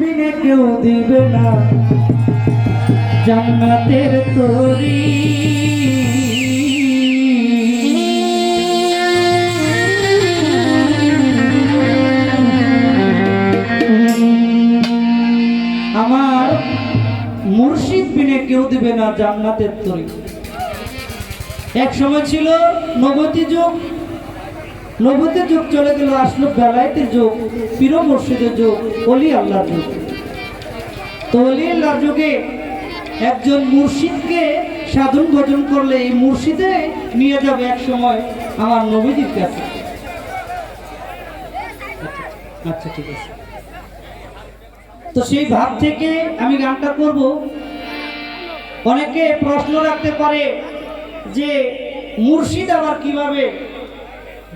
বিনে কেউ দিবে না। জান্নাতের তরি। আমার মুর্শিদ বিনে কেউ দিবে না জান্নাতের তরি। এক সময় ছিল নবতী যুগ নবতী যুগ চলে গেল, আসলো বেলায়েতের যুগ, পীর মুর্শিদের যুগ অলি আল্লাহর যুগ। তো অলি আল্লাহর যুগে একজন মুর্শিদকে সাধন ভজন করলে এই মুর্শিদে নিয়ে যাবে এক সময় আমার নবীজির কাছে। আচ্ছা ঠিক আছে। তো সেই ভাব থেকে আমি গানটা করব। অনেকে প্রশ্ন রাখতে পারে যে মুর্শিদ আবার কীভাবে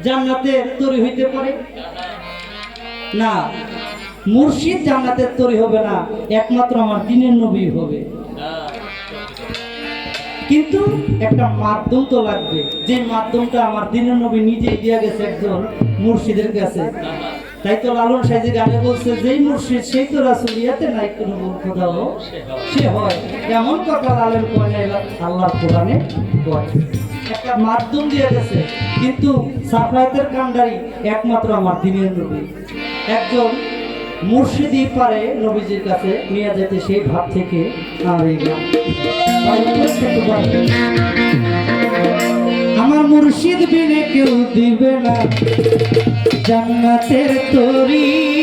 জান্নাতের তৈরি হইতে পারে? না। মুর্শিদ জান্নাতের তৈরি হবে না, একমাত্র আমার দিনের নবী হবে। কিন্তু একটা মাধ্যম তো লাগবে। যে মাধ্যমটা আমার দিনের নবী নিজে দিয়ে গেছে একজন মুর্শিদের কাছে। তাই তো লালন সাহেজি গানে বলছে যেই মুর্শিদ সেই তো রাসুল ইয়াতে নাই কোনো খোদাও সে হয়। এমন কথা লালন কয় না আল্লাহ কোরআনে কয়। একটা মাধ্যম দিয়ে গেছে। কিন্তু সাফায়াতের কান্ডারি একমাত্র আমার দিনের নবী। একজন মুর্শিদই পারে নবীজির কাছে নিয়ে যেতে সেই ভাব থেকে আর এই আমার মুর্শিদ বিনে কেউ দিবে না। জান্নাতের তরি।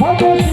Vamos